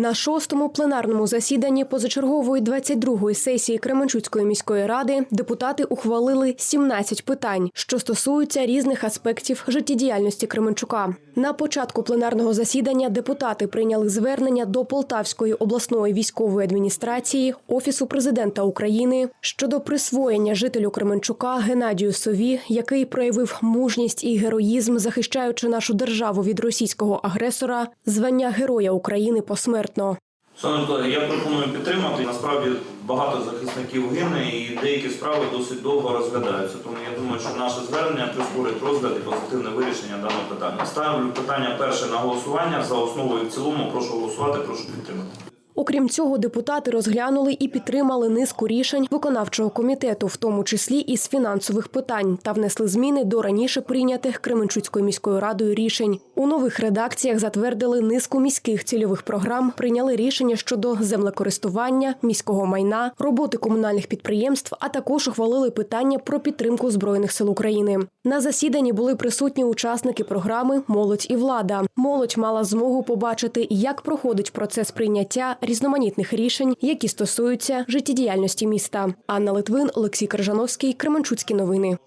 На шостому пленарному засіданні позачергової 22-ї сесії Кременчуцької міської ради депутати ухвалили 17 питань, що стосуються різних аспектів життєдіяльності Кременчука. На початку пленарного засідання депутати прийняли звернення до Полтавської обласної військової адміністрації, Офісу президента України щодо присвоєння жителю Кременчука Геннадію Сові, який проявив мужність і героїзм, захищаючи нашу державу від російського агресора, звання Героя України посмертно. Шановні колеги, я пропоную підтримати. Насправді багато захисників гине і деякі справи досить довго розглядаються. Тому я думаю, що наше звернення прискорить розгляд і позитивне вирішення даного питання. Ставлю питання перше на голосування за основу і в цілому. Прошу голосувати, прошу підтримати. Окрім цього, депутати розглянули і підтримали низку рішень виконавчого комітету, в тому числі і з фінансових питань, та внесли зміни до раніше прийнятих Кременчуцькою міською радою рішень. У нових редакціях затвердили низку міських цільових програм, прийняли рішення щодо землекористування, міського майна, роботи комунальних підприємств, а також ухвалили питання про підтримку збройних сил України. На засіданні були присутні учасники програми Молодь і влада. Молодь мала змогу побачити, як проходить процес прийняття різноманітних рішень, які стосуються життєдіяльності міста. Анна Литвин, Олексій Крижановський, Кременчуцькі новини.